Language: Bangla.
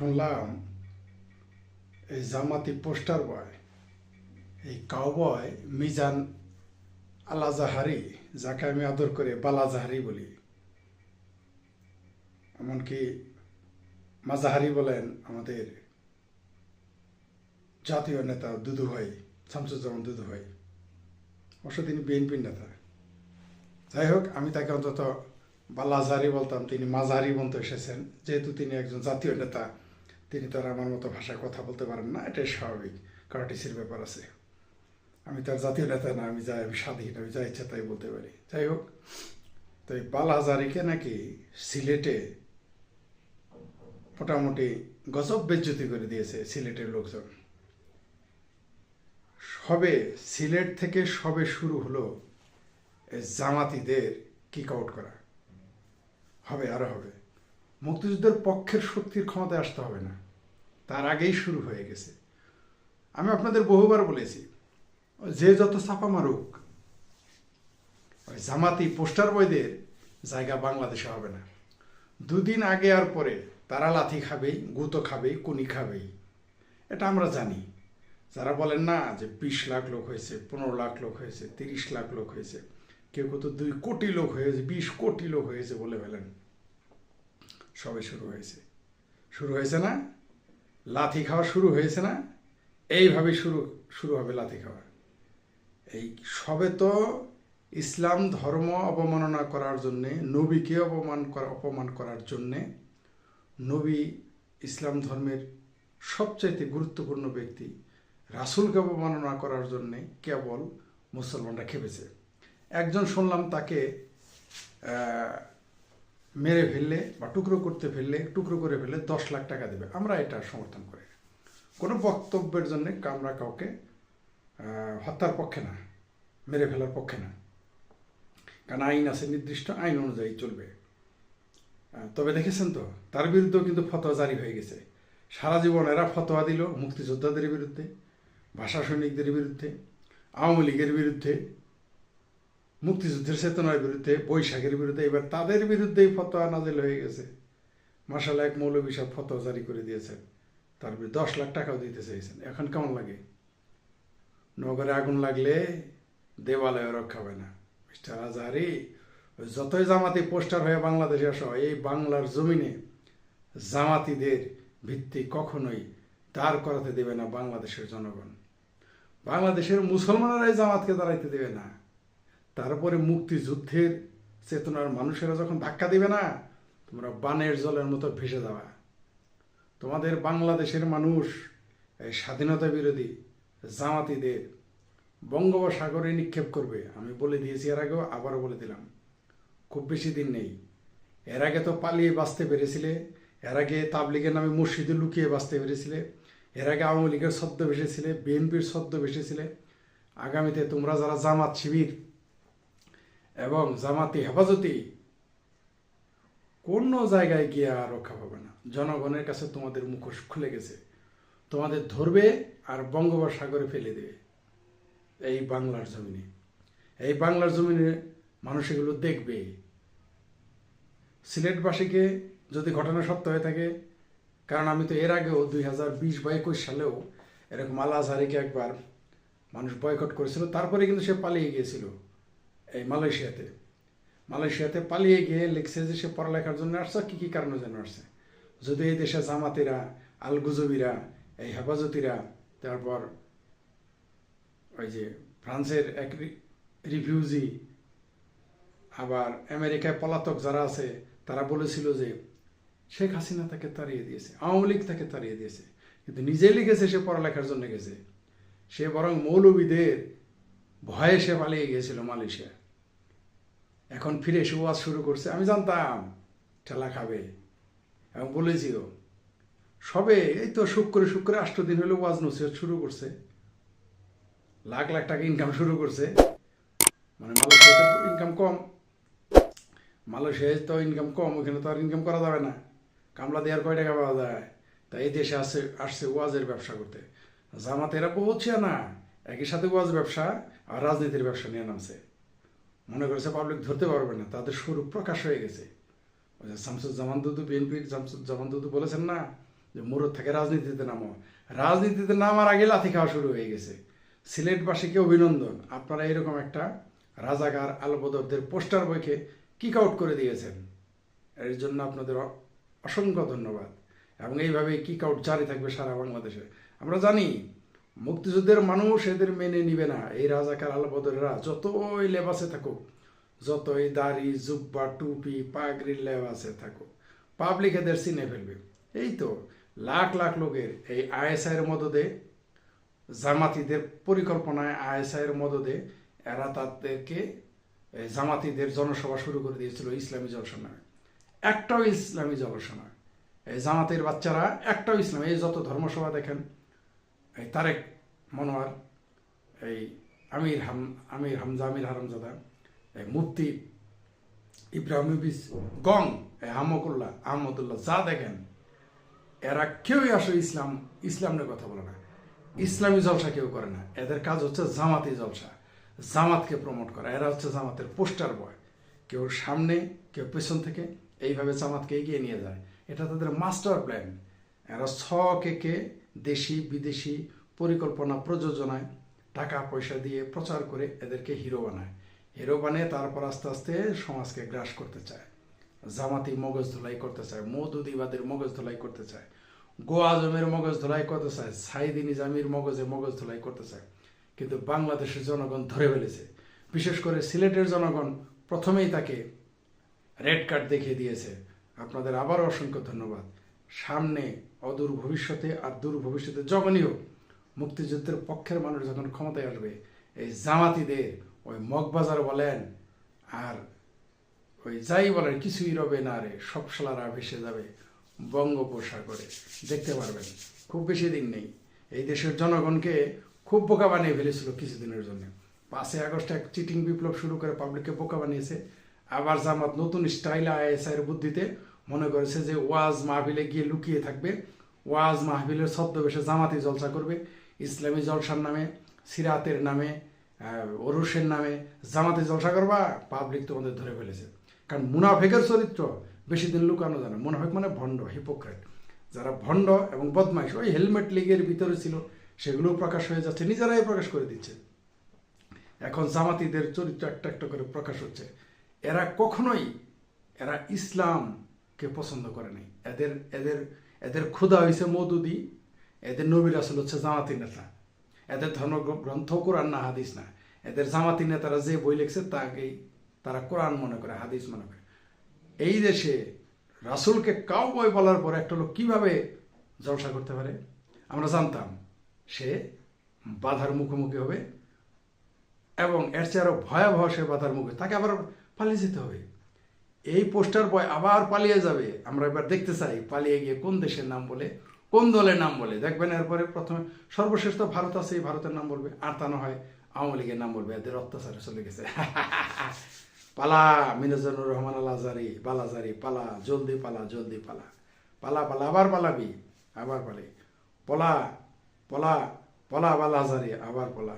শুনলাম, এই জামাতি পোস্টার বয়, এই কাউবয় মিজান আলাজাহারি, যাকে আমি আদর করে, বালাজাহারি বলি। এমনকি মাজাহারি বলেন আমাদের জাতীয় নেতা দুদু ভাই, শামসুজ্জামান দুদু ভাই। অবশ্য তিনি বিএনপির নেতা। যাই হোক, আমি তাকে অন্তত বালাজারি বলতাম, তিনি মাঝারি বলতে এসেছেন, যেহেতু তিনি একজন জাতীয় নেতা। তিনি তো আর আমার মতো ভাষায় কথা বলতে পারেন না, এটাই স্বাভাবিক। কার্টিসির ব্যাপার আছে। আমি তার জাতীয় নেতা না, আমি যাই আমি স্বাধীন, আমি যা ইচ্ছা তাই বলতে পারি। যাই হোক, তো এই বালাজারিকে নাকি সিলেটে মোটামুটি গজব বেজ্জতি করে দিয়েছে সিলেটের লোকজন। সবে সিলেট থেকে সবে শুরু হলো জামাতিদের কিক আউট করা। হবে, আরও হবে। মুক্তিযুদ্ধের পক্ষের শক্তির ক্ষমতায় আসতে হবে না। তার আগেই শুরু হয়ে গেছে। আমি আপনাদের বহুবার বলেছি, যে যত চাপা মারুক, ওই জামাতি পোস্টার বয়দের জায়গা বাংলাদেশে হবে না। দুদিন আগে আর পরে তারা লাথি খাবেই, গুতো খাবেই, কুনি খাবেই। এটা আমরা জানি। যারা বলেন না যে বিশ লাখ লোক হয়েছে, পনেরো লাখ লোক হয়েছে, তিরিশ লাখ লোক হয়েছে, কেউ কত দুই কোটি লোক হয়েছে, বিশ কোটি লোক হয়েছে বলে ফেলেন। সবে শুরু হয়েছে। শুরু হয়েছে না? লাথি খাওয়া শুরু হয়েছে না? এইভাবে শুরু শুরু হবে লাথি খাওয়া। এই সবে তো ইসলাম ধর্ম অবমাননা করার জন্যে, নবীকে অপমান করা, অপমান করার জন্যে নবী ইসলাম ধর্মের সবচাইতে গুরুত্বপূর্ণ ব্যক্তি। রাসুলকে অবমাননা করার জন্যে কেবল মুসলমানরা খেপেছে। একজন শুনলাম তাকে মেরে ফেললে বা টুকরো করতে ফেললে, টুকরো করে ফেললে দশ লাখ টাকা দেবে। আমরা এটা সমর্থন করি। কোনো বক্তব্যের জন্য আমরা কাউকে হত্যার পক্ষে না, মেরে ফেলার পক্ষে না। কারণ আইন আছে, নির্দিষ্ট আইন অনুযায়ী চলবে। তবে দেখেছেন তো, তার বিরুদ্ধেও কিন্তু ফতোয়া জারি হয়ে গেছে। সারা জীবন এরা ফতোয়া দিল মুক্তিযোদ্ধাদের বিরুদ্ধে ভাষা সৈনিকদের বিরুদ্ধে, আওয়ামী লীগের বিরুদ্ধে মুক্তিযুদ্ধের চেতনার বিরুদ্ধে, বৈশাখের বিরুদ্ধে, এবার তাদের বিরুদ্ধেই ফতোয়া নাজিল হয়ে গেছে। মার্শাল এক মৌলবী সব ফতোয়া জারি করে দিয়েছেন। তার বিরুদ্ধে দশ লাখ টাকাও দিতে চাইছেন। এখন কেমন লাগে? নগরে আগুন লাগলে দেওয়ালয় রক্ষা হবে না। মিস্টার আজহারি, যতই জামাতি পোস্টার হয়ে বাংলাদেশে আসো, এই বাংলার জমিনে জামাতিদের ভিত্তি কখনোই দাঁড় করাতে দেবে না বাংলাদেশের জনগণ। বাংলাদেশের মুসলমানেরাই জামাতকে দাঁড়াইতে দেবে না। তারপরে মুক্তিযুদ্ধের চেতনার মানুষেরা যখন ধাক্কা দিবে না, তোমরা বানের জলের মতো ভেসে যাওয়া তোমাদের বাংলাদেশের মানুষ, এই স্বাধীনতা বিরোধী জামাতিদের বঙ্গোপসাগরে নিক্ষেপ করবে। আমি বলে দিয়েছি এর আগেও, আবারও বলে দিলাম। খুব বেশি দিন নেই। এর আগে তো পালিয়ে বাঁচতে পেরেছিলে, এর আগে তাবলিগের নামে মসজিদে লুকিয়ে বাঁচতে পেরেছিলে, এর আগে আওয়ামী লীগের ছদ্ম ভেসেছিলে বিএনপির ছদ্ম ভেসেছিলে আগামীতে তোমরা যারা জামাত শিবির এবং জামাতি হেফাজতি কোনো জায়গায় গিয়ে আর রক্ষা পাবে না। জনগণের কাছে তোমাদের মুখোশ খুলে গেছে। তোমাদের ধরবে আর বঙ্গোপসাগরে ফেলে দেবে। এই বাংলার জমিনে। এই বাংলার জমিনে মানুষ এগুলো দেখবে। সিলেটবাসীকে যদি ঘটনা সত্য হয়ে থাকে, কারণ আমি তো এর আগেও দুই হাজার বিশ বা একুশ সালেও এরকম আল আজহারিকে একবার মানুষ বয়কট করেছিল, তারপরে কিন্তু সে পালিয়ে গিয়েছিল। এই মালয়েশিয়াতে। মালয়েশিয়াতে পালিয়ে গিয়ে লিখছে যে সে পড়ালেখার জন্য আসছে, কী কী কারণে যেন আসছে? যদি এই দেশে জামাতিরা আল গুজবিরা এই হেফাজতিরা, তারপর ওই যে ফ্রান্সের এক রিফিউজি, আবার আমেরিকায় পলাতক যারা আছে, তারা বলেছিল যে শেখ হাসিনা তাকে তাড়িয়ে দিয়েছে, আওয়ামী লীগ তাকে তাড়িয়ে দিয়েছে, কিন্তু নিজে লিখেছে সে পড়ালেখার জন্য গেছে। সে বরং মৌলবীদের ভয়ে সে পালিয়ে গিয়েছিল মালয়েশিয়া। এখন ফিরে ওয়াজ শুরু করছে। আমি জানতাম, ঠেলা খাবে। এবং বলেছিও সবে এই তো শুক্রে শুক্রে আষ্ট দিন হলে ওয়াজ নসিহত শুরু করছে। লাখ লাখ টাকা ইনকাম শুরু করছে। মানে মালয়েশিয়াতে ইনকাম কম। মালয়েশিয়ায় তো ইনকাম কম ওখানে তো আর ইনকাম করা যাবে না। কামলা দেওয়ার কয় টাকা পাওয়া যায়? তাই এই দেশে আসছে আসছে ওয়াজের ব্যবসা করতে। জামাত এরা বহুত না একই সাথে ওয়াজ ব্যবসা আর রাজনীতির ব্যবসা নিয়ে নামছে। মনে করেছে পাবলিক ধরতে পারবে না, তাদের স্বরূপ প্রকাশ হয়ে গেছে। ওই যে শামসুজ্জামান দুদু, বিএনপির শামসুজ্জামান দুদু বলেছেন না যে মুরত থেকে রাজনীতিতে নামো। রাজনীতিতে নামার আগে লাথি খাওয়া শুরু হয়ে গেছে। সিলেটবাসীকে অভিনন্দন। আপনারা এরকম একটা রাজাকার আলবদরদের পোস্টার বইকে কিক আউট করে দিয়েছেন। এর জন্য আপনাদের অসংখ্য ধন্যবাদ। এবং এইভাবে কিক আউট জারি থাকবে সারা বাংলাদেশে। আমরা জানি মুক্তিযুদ্ধের মানুষ এদের মেনে নিবে না। এই রাজাকার আলবদরেরা যতই লেবাসে থাকুক, যতই দাড়ি, জুব্বা, টুপি, পাগড়ির লেবাসে থাকুক পাবলিক এদের চিনে ফেলবে। এই তো লাখ লাখ লোকের এই আইএসআইয়ের মদদে, জামাতিদের পরিকল্পনায় আইএসআইয়ের মদদে এরা তাদেরকে জামাতিদের জনসভা শুরু করে দিয়েছিল ইসলামী জলসা নামে একটাও ইসলামী জলসা নয় এই জামাতের বাচ্চারা একটাও ইসলাম, এই যত ধর্মসভা দেখেন এই তারেক মনোয়ার, এই আমির হাম, আমির হামজা, আমির হারামজাদা, এই মুফতি ইব্রাহিম গং, এই হামকুল্লাহ, আহমদুল্লাহ যা দেখেন, এরা কেউই আসলে ইসলাম ইসলাম নিয়ে কথা বলে না। ইসলামী জলসা কেউ করে না। এদের কাজ হচ্ছে জামাতি জলসা। জামাতকে প্রমোট করা। এরা হচ্ছে জামাতের পোস্টার বয় কেউ সামনে, কেউ পেছন থেকে এইভাবে জামাতকে এগিয়ে নিয়ে যায়। এটা তাদের মাস্টার প্ল্যান এরা ছ কে দেশি, বিদেশি পরিকল্পনা প্রযোজনায় টাকা পয়সা দিয়ে প্রচার করে এদেরকে হিরো বানায়। হিরো বানিয়ে তারপর আস্তে আস্তে সমাজকে গ্রাস করতে চায়। জামাতি মগজ ধোলাই করতে চায় মৌদুদিবাদের মগজ ধোলাই করতে চায় গোয়াজমের মগজ ধোলাই করতে চায় সাইদি নিজামির মগজে মগজ ধোলাই করতে চায়। কিন্তু বাংলাদেশের জনগণ ধরে ফেলেছে। বিশেষ করে সিলেটের জনগণ প্রথমেই তাকে রেড কার্ড দেখিয়ে দিয়েছে। আপনাদের আবারও অসংখ্য ধন্যবাদ। সামনে অদূর ভবিষ্যতে আর দূর ভবিষ্যতে যখনই মুক্তিযুদ্ধের পক্ষের মানুষ যখন ক্ষমতায় আসবে, এই জামাতিদের, ওই মগবাজার বলেন, আর ওই যাই বলেন, কিছুই রবে না রে, সব সালারা ভেসে যাবে বঙ্গোপসাগরে। দেখতে পারবেন, খুব বেশি দিন নেই। এই দেশের জনগণকে খুব বোকা বানিয়ে ফেলেছিল কিছুদিনের জন্য। পাঁচই আগস্ট এক চিটিং বিপ্লব শুরু করে পাবলিককে বোকা বানিয়েছে। আবার জামাত নতুন স্টাইল আইএসআইয়ের বুদ্ধিতে মনে করেছে যে ওয়াজ মাহফিলে গিয়ে লুকিয়ে থাকবে। ওয়াজ মাহফিলের ছদ্মবেশে জামাতি জলসা করবে। ইসলামী জলসার নামে সিরাতের নামে আহ, ওরসের নামে জামাতে জলসা করবা পাবলিক তোমাদের ধরে ফেলেছে। কারণ মুনাফেকের চরিত্র বেশি দিন লুকানো যায় না। মুনাফেক মানে ভণ্ড হিপোক্রেট যারা ভণ্ড এবং বদমাইশ ওই হেলমেট লিগের ভিতরে ছিল সেগুলো প্রকাশ হয়ে যাচ্ছে নিজেরাই প্রকাশ করে দিচ্ছে। এখন জামাতিদের চরিত্র একটা একটা করে প্রকাশ হচ্ছে। এরা কখনোই এরা ইসলামকে পছন্দ করে নাই। এদের এদের এদের ক্ষুধা হয়েছে মধুদি এদের নবীর আসল হচ্ছে জামাতি নেতা। এদের ধর্মগ্রন্থ কোরআন না হাদিস না। এদের জামাতি নেতারা যে বই লিখছে তাকেই তারা কোরআন মনে করে, হাদিস মনে করে। এই দেশে রাসুলকে কাউ বই বলার পর একটা লোক কীভাবে জলসা করতে পারে? আমরা জানতাম সে বাধার মুখোমুখি হবে এবং এর চেয়ে আরও ভয়াবহ সে বাধার মুখে তাকে আবার পালিয়ে যেতে হবে। এই পোস্টার বয় আবার পালিয়ে যাবে। আমরা এবার দেখতে চাই পালিয়ে গিয়ে কোন দেশের নাম বলে, কোন দলের নাম বলে। দেখবেন এরপরে প্রথমে সর্বশেষ তো ভারত আছে, এই ভারতের নাম বলবে। আর তা না হয় আওয়ামী লীগের নাম বলবে। এদের অত্যাচারে চলে গেছে। পালা মিনাজানুর রহমান আল আজারি বালাজারি পালা, জলদি পালা জলদি পালা। পালা পালা, আবার পালাবি, আবার পালি। পলা পলা পলা বালাজারি আবার পলা।